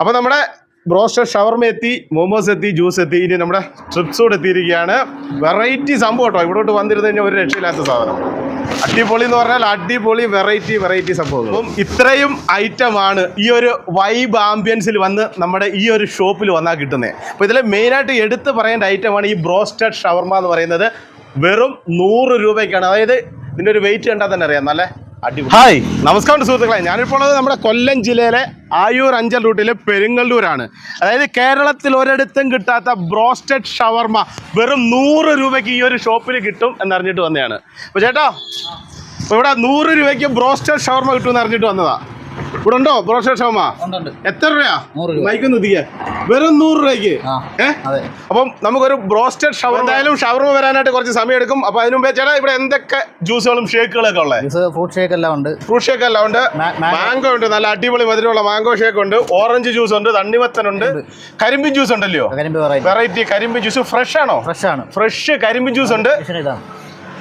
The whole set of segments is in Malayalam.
അപ്പോൾ നമ്മുടെ ബ്രോസ്റ്റർ ഷവർമ എത്തി മോമോസ് എത്തി ജ്യൂസ് എത്തി. ഇനി നമ്മുടെ ട്രിപ്സ് എത്തിയിരിക്കുകയാണ്. വെറൈറ്റി സംഭവം കേട്ടോ. ഇവിടോട്ട് വന്നിരുന്നു കഴിഞ്ഞാൽ ഒരു രക്ഷയില്ലാത്ത സാധനം. അടിപൊളി എന്ന് പറഞ്ഞാൽ അടിപൊളി വെറൈറ്റി വെറൈറ്റി സംഭവം അപ്പം ഇത്രയും ആണ് ഈ ഒരു വൈബ് ആംബിയൻസിൽ വന്ന് നമ്മുടെ ഈ ഒരു ഷോപ്പിൽ വന്നാൽ കിട്ടുന്നത് അപ്പോൾ ഇതിൽ മെയിനായിട്ട് എടുത്ത് പറയേണ്ട ഐറ്റമാണ് ഈ ബ്രോസ്റ്റഡ് ഷവർമ എന്ന് പറയുന്നത്. വെറും നൂറ് രൂപയ്ക്കാണ്. അതായത് ഇതിന്റെ ഒരു വെയിറ്റ് കണ്ടാൽ തന്നെ അറിയാം. നല്ല ഹായ് നമസ്കാരം സുഹൃത്തുക്കളെ. ഞാനിപ്പോൾ ഉള്ളത് നമ്മുടെ കൊല്ലം ജില്ലയിലെ ആയൂർ അഞ്ചൽ റൂട്ടിലെ പെരുങ്ങല്ലൂരാണ്. അതായത് കേരളത്തിൽ ഒരിടത്തും കിട്ടാത്ത ബ്രോസ്റ്റഡ് ഷവർമ വെറും നൂറ് രൂപയ്ക്ക് ഈ ഒരു ഷോപ്പിൽ കിട്ടും എന്നറിഞ്ഞിട്ട് വന്നതാണ്. അപ്പോൾ ചേട്ടാ ഇവിടെ നൂറ് രൂപയ്ക്ക് ബ്രോസ്റ്റഡ് ഷവർമ കിട്ടുമെന്ന് അറിഞ്ഞിട്ട് വന്നതാ. ഇവിടെ ഉണ്ടോ? ബ്രോഷർ ഷോമ എത്ര രൂപയാ? മൈക്ക് എത്തിക്കേ വെറും നൂറ് രൂപയ്ക്ക്. ഏഹ് അപ്പം നമുക്കൊരു ബ്രോസ്റ്റഡ് ഷവർ എന്തായാലും ഷവർമ വരാനായിട്ട് കുറച്ച് സമയം എടുക്കും അപ്പൊ അതിന് മുമ്പേ ചേട്ടാ ഇവിടെ എന്തൊക്കെ ജ്യൂസുകളും ഷേക്കുകളൊക്കെ ഉള്ളത് ഫ്രൂട്ട് ഷേക്ക് എല്ലാം ഉണ്ട്. ഫ്രൂട്ട് ഷേക്ക് എല്ലാം ഉണ്ട് മാംഗോ. ഉണ്ട്. നല്ല അടിപൊളി മധുരമുള്ള മാംഗോ ഷേക്ക് ഉണ്ട് ഓറഞ്ച് ജ്യൂസ് ഉണ്ട്. തണ്ണിമത്തൻ ഉണ്ട് കരിമ്പിൻ ജ്യൂസ് ഉണ്ടല്ലോ വെറൈറ്റി കരിമ്പിൻ ജ്യൂസ് ഫ്രഷ് ആണോ? ഫ്രഷ് ആണ്. ഫ്രഷ് കരിമ്പിൻ ജ്യൂസ് ഉണ്ട്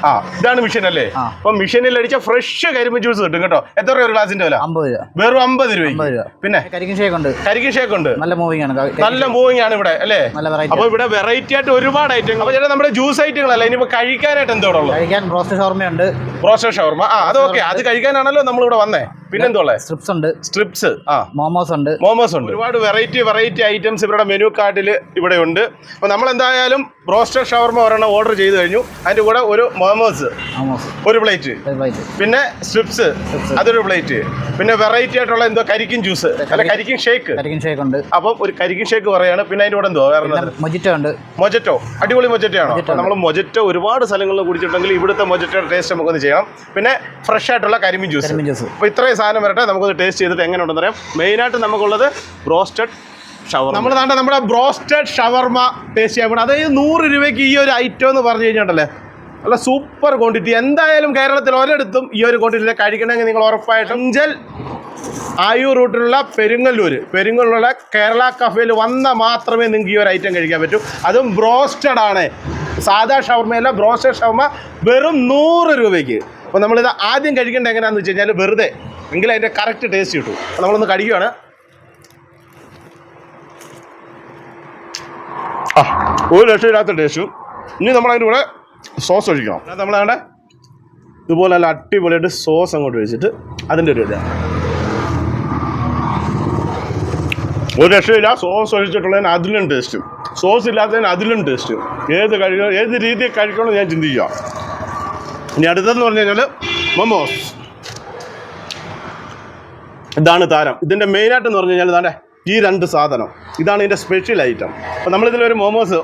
ആ ഇതാണ് മിഷൻ അല്ലേ. അപ്പൊ മിഷനിൽ അടിച്ച ഫ്രഷ് കരിമ്പ് ജ്യൂസ് കിട്ടും കേട്ടോ. എത്ര രൂപ ഒരു ഗ്ലാസിന്റെ വില? അമ്പത് രൂപ. വെറും അമ്പത് രൂപ. പിന്നെ? കരിക്കും ഷേക്ക് ഉണ്ട്. കരിക്ക് ഷേക്ക് ഉണ്ട്. നല്ല മൂവിംഗ് ആണ്. നല്ല മൂവിംഗ് ആണ് ഇവിടെ അല്ലേ? അപ്പൊ ഇവിടെ വെറൈറ്റി ആയിട്ട് ഒരുപാട് ഐറ്റങ്ങൾ അപ്പൊ ചേട്ടാ നമ്മുടെ ജ്യൂസ് ഐറ്റങ്ങളല്ല ഇനിയിപ്പോ കഴിക്കാനായിട്ട് എന്തോടുള്ളൂ കഴിക്കാൻ ബ്രോസ്റ്റ് ഷവർമ ഉണ്ട് പ്രോസസ് ഷവർമ. ആ അത് ഓക്കെ അത് കഴിക്കാനാണല്ലോ നമ്മൾ ഇവിടെ വന്നേ. പിന്നെന്തോളെ? സ്ട്രിപ്സ് ഉണ്ട്. സ്ട്രിപ്സ് ആ. മോമോസ് ഉണ്ട്. മോമോസ് ഉണ്ട്. ഒരുപാട് വെറൈറ്റി വെറൈറ്റി ഐറ്റംസ് ഇവരുടെ മെനു കാർഡിൽ ഇവിടെ ഉണ്ട്. അപ്പോൾ നമ്മൾ എന്തായാലും ബ്രോസ്റ്റർ ഷവർമ ഒരെണ്ണം ഓർഡർ ചെയ്ത് കഴിഞ്ഞു. അതിന്റെ കൂടെ ഒരു മോമോസ് മോമോസ് ഒരു പ്ലേറ്റ് ഒരു പ്ലേറ്റ് പിന്നെ സ്ട്രിപ്സ് അതൊരു പ്ലേറ്റ് പിന്നെ വെറൈറ്റി ആയിട്ടുള്ള എന്തോ കരിക്കിൻ ജ്യൂസ് അല്ല കരിക്കിൻ ഷേക്ക് കരിക്കിൻ ഷേക്ക് ഉണ്ട്. അപ്പോൾ ഒരു കരിക്കിൻ ഷേക്ക് പറയാണ്. പിന്നെ അതിന്റെ കൂടെ എന്തോ? വേറെ മൊജറ്റോ ഉണ്ട്. മൊജറ്റോ അടിപൊളി മൊജറ്റോ ആണോ? നമ്മൾ മൊജറ്റോ ഒരുപാട് സ്ഥലങ്ങളിൽ കുടിച്ചിട്ടുണ്ടെങ്കിൽ ഇവിടുത്തെ മൊജറ്റോ ടേസ്റ്റ് നമുക്കൊന്ന് ചെയ്യാം. പിന്നെ ഫ്രഷ് ആയിട്ടുള്ള കരിമീൻ ജ്യൂസ് അപ്പോൾ ഇത്രയും സാധനം വരട്ടെ നമുക്കൊന്ന് ടേസ്റ്റ് ചെയ്തിട്ട് എങ്ങനെ ഉണ്ടെന്ന് അറിയാം മെയിനായിട്ട് നമുക്കുള്ളത് ബ്രോസ്റ്റഡ് ഷവർമ. നമ്മൾ താണ്ട നമ്മുടെ ബ്രോസ്റ്റഡ് ഷവർമ ടേസ്റ്റ് ചെയ്യാൻ അതായത് നൂറ് രൂപയ്ക്ക് ഈ ഒരു ഐറ്റം എന്ന് പറഞ്ഞു കഴിഞ്ഞിട്ടുണ്ടല്ലേ നല്ല സൂപ്പർ ക്വാണ്ടിറ്റി എന്തായാലും കേരളത്തിൽ ഒരിടത്തും ഈ ഒരു ക്വാണ്ടിറ്റിയിൽ കഴിക്കണമെങ്കിൽ നിങ്ങൾ ഉറപ്പായിട്ടും അഞ്ചൽ ആയൂർ റൂട്ടിലുള്ള പെരുങ്ങല്ലൂര്. പെരുങ്ങല്ലൂരിലെ കേരള കഫേയിൽ വന്നാൽ മാത്രമേ നിങ്ങൾക്ക് ഈ ഒരു ഐറ്റം കഴിക്കാൻ പറ്റൂ. അതും ബ്രോസ്റ്റഡ് ആണ്. സാധാ ഷവർമയല്ല ബ്രോസ്റ്റഡ് ഷവർമ വെറും നൂറ് രൂപയ്ക്ക്. അപ്പോൾ നമ്മളിത് ആദ്യം കഴിക്കേണ്ടത് എങ്ങനെയാണെന്ന് വെച്ച് കഴിഞ്ഞാൽ വെറുതെ എങ്കിൽ അതിന്റെ കറക്റ്റ് ടേസ്റ്റ് കിട്ടും. നമ്മളൊന്ന് കഴിക്കുകയാണ് ആ ഒരു രക്ഷയില്ലാത്ത ടേസ്റ്റും ഇനി നമ്മളതിന്റെ കൂടെ സോസ് ഒഴിക്കണം. നമ്മളവിടെ ഇതുപോലെ നല്ല അടിപൊളിയായിട്ട് സോസ് അങ്ങോട്ട് ഒഴിച്ചിട്ട് അതിന്റെ ഒരു ഇതാണ് ഒരു രക്ഷയില്ല സോസ് ഒഴിച്ചിട്ടുള്ളതിന് അതിലും ടേസ്റ്റും സോസ് ഇല്ലാത്തതിന് അതിലും ടേസ്റ്റും ഏത് കഴിക്കണം ഏത് രീതിയിൽ കഴിക്കണമെന്ന് ഞാൻ ചിന്തിക്കുക. ഇനി അടുത്തതെന്ന് പറഞ്ഞു കഴിഞ്ഞാൽ മൊമോസ് ഇതാണ് താരം. ഇതിന്റെ മെയിനായിട്ട് എന്ന് പറഞ്ഞു കഴിഞ്ഞാൽ ഇതാണ്ടെ ഈ രണ്ട് സാധനം. ഇതാണ് ഇതിന്റെ സ്പെഷ്യൽ ഐറ്റം അപ്പോൾ നമ്മളിതിലൊരു മോമോസ്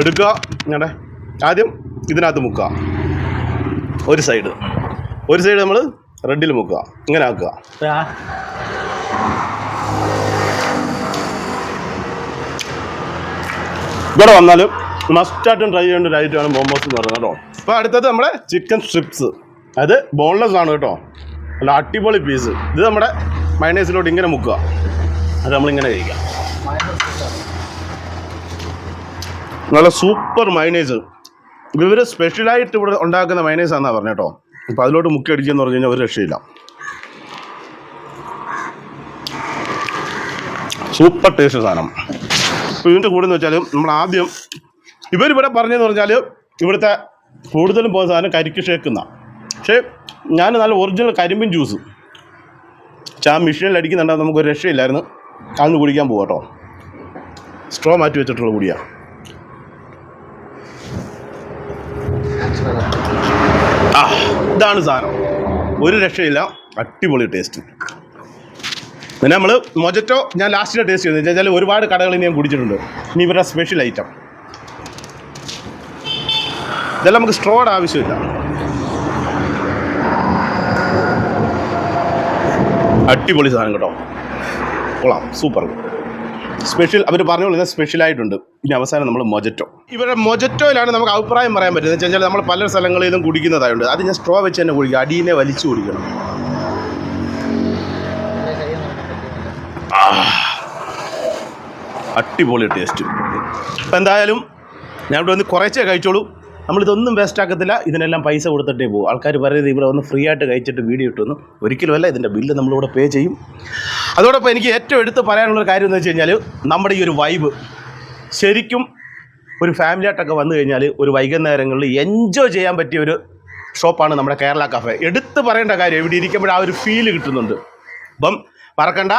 എടുക്കുക. ഞാൻ ആദ്യം ഇതിനകത്ത് മുക്കുക. ഒരു സൈഡ് ഒരു സൈഡ് നമ്മൾ റെഡിൽ മുക്കുക. ഇങ്ങനെ ആക്കുക. ഇവിടെ വന്നാലും മസ്റ്റായിട്ടും ട്രൈ ചെയ്യേണ്ട ഒരു ഐറ്റമാണ് മോമോസ് എന്ന് പറയുന്നത് കേട്ടോ. അപ്പോൾ അടുത്തത് നമ്മുടെ ചിക്കൻ സ്ട്രിപ്സ് അത് ബോൺലെസ് ആണ് കേട്ടോ. നല്ല അടിപൊളി പീസ് ഇത് നമ്മുടെ മയണൈസിലോട്ട് ഇങ്ങനെ മുക്കുക. അത് നമ്മളിങ്ങനെ കഴിക്കാം. നല്ല സൂപ്പർ മൈനേസ് ഇവർ സ്പെഷ്യലായിട്ട് ഇവിടെ ഉണ്ടാക്കുന്ന മൈനേസ് ആണെന്നാണ് പറഞ്ഞു കേട്ടോ അപ്പോൾ അതിലോട്ട് മുക്കി അടിക്കുകയെന്ന് പറഞ്ഞു കഴിഞ്ഞാൽ ഒരു രക്ഷയില്ല. സൂപ്പർ ടേസ്റ്റ് സാധനം. അപ്പോൾ ഇതിന്റെ കൂടെ എന്ന് വെച്ചാൽ നമ്മൾ ആദ്യം ഇവരിവിടെ പറഞ്ഞതെന്ന് പറഞ്ഞാൽ ഇവിടുത്തെ കൂടുതലും പോകുന്ന സാധനം കരിക്ക് ഷേക്കുന്ന പക്ഷേ ഞാൻ നല്ല ഒറിജിനൽ കരിമ്പിൻ ജ്യൂസ് പക്ഷെ ആ മെഷീനിൽ അടിക്കുന്നുണ്ടാകും നമുക്കൊരു രക്ഷയില്ലായിരുന്നു. അന്ന് കുടിക്കാൻ പോകാം കേട്ടോ സ്ട്രോ മാറ്റി വെച്ചിട്ടുള്ള കുടിയാണ് ആ ഇതാണ് സാധനം. ഒരു രക്ഷയില്ല. അടിപൊളി ടേസ്റ്റ് പിന്നെ നമ്മൾ മൊജറ്റോ ഞാൻ ലാസ്റ്റിലെ ടേസ്റ്റ് ചെയ്തത്. വെച്ചാൽ ഒരുപാട് കടകളിൽ ഞാൻ കുടിച്ചിട്ടുണ്ട്. ഇനി ഇവരുടെ സ്പെഷ്യൽ ഐറ്റം ഇതെല്ലാം നമുക്ക് സ്ട്രോയുടെ ആവശ്യമില്ല. അടിപൊളി സാധനം കേട്ടോ. കൊള്ളാം സൂപ്പർ സ്പെഷ്യൽ അവർ പറഞ്ഞോളൂ സ്പെഷ്യൽ ആയിട്ടുണ്ട്. ഇനി അവസാനം നമ്മൾ മൊജറ്റോ. ഇവരുടെ മൊജറ്റോയിലാണ് നമുക്ക് അഭിപ്രായം പറയാൻ പറ്റുന്നത്. വെച്ചാൽ നമ്മൾ പല സ്ഥലങ്ങളിലും കുടിക്കുന്നതായുണ്ട്. അത് ഞാൻ സ്ട്രോ വെച്ച് തന്നെ കുടിക്കുക അടിയിനെ വലിച്ചു കുടിക്കണം. അടിപൊളി ടേസ്റ്റ് അപ്പം എന്തായാലും ഞാൻ ഇവിടെ വന്ന് കുറച്ചേ കഴിച്ചോളൂ. നമ്മളിതൊന്നും വേസ്റ്റ് ആക്കത്തില്ല. ഇതിനെല്ലാം പൈസ കൊടുത്തിട്ടേ പോകും ആൾക്കാർ പറയുന്നത് ഇവിടെ ഒന്ന് ഫ്രീ ആയിട്ട് കഴിച്ചിട്ട് വീഡിയോ ഇട്ടൊന്നും ഒരിക്കലുമല്ല ഇതിന്റെ ബില്ല് നമ്മളിവിടെ പേ ചെയ്യും. അതോടൊപ്പം എനിക്ക് ഏറ്റവും എടുത്ത് പറയാനുള്ളൊരു കാര്യം എന്ന് വെച്ച് കഴിഞ്ഞാൽ നമ്മുടെ ഈ ഒരു വൈബ് ശരിക്കും ഒരു ഫാമിലി ആയിട്ടൊക്കെ വന്നു കഴിഞ്ഞാൽ ഒരു വൈകുന്നേരങ്ങളിൽ എൻജോയ് ചെയ്യാൻ പറ്റിയ ഒരു ഷോപ്പാണ് നമ്മുടെ കേരള കഫേ എടുത്ത് പറയേണ്ട കാര്യം ഇവിടെ ഇരിക്കുമ്പോൾ ആ ഒരു ഫീൽ കിട്ടുന്നുണ്ട്. അപ്പം മറക്കണ്ട.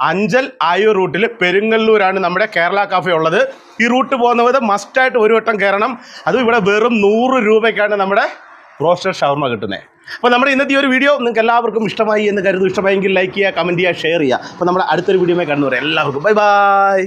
അഞ്ചൽ ആയൂർ റൂട്ടിൽ പെരുങ്ങല്ലൂരാണ് നമ്മുടെ കേരള കാഫെ ഉള്ളത്. ഈ റൂട്ട് പോകുന്നവർ മസ്റ്റായിട്ട് ഒരു വട്ടം കയറണം. അതും ഇവിടെ വെറും നൂറ് രൂപയ്ക്കാണ് നമ്മുടെ റോസ്റ്റഡ് ഷവർമ കിട്ടുന്നത് അപ്പോൾ നമ്മുടെ ഇന്നത്തെ ഈ ഒരു വീഡിയോ നിങ്ങൾക്ക് എല്ലാവർക്കും ഇഷ്ടമായി എന്ന് കരുതും ഇഷ്ടമായെങ്കിൽ ലൈക്ക് ചെയ്യുക കമന്റ് ചെയ്യുക ഷെയർ ചെയ്യുക. അപ്പോൾ നമ്മുടെ അടുത്തൊരു വീഡിയോ കാണുന്നവരെ എല്ലാവർക്കും ബൈ ബൈ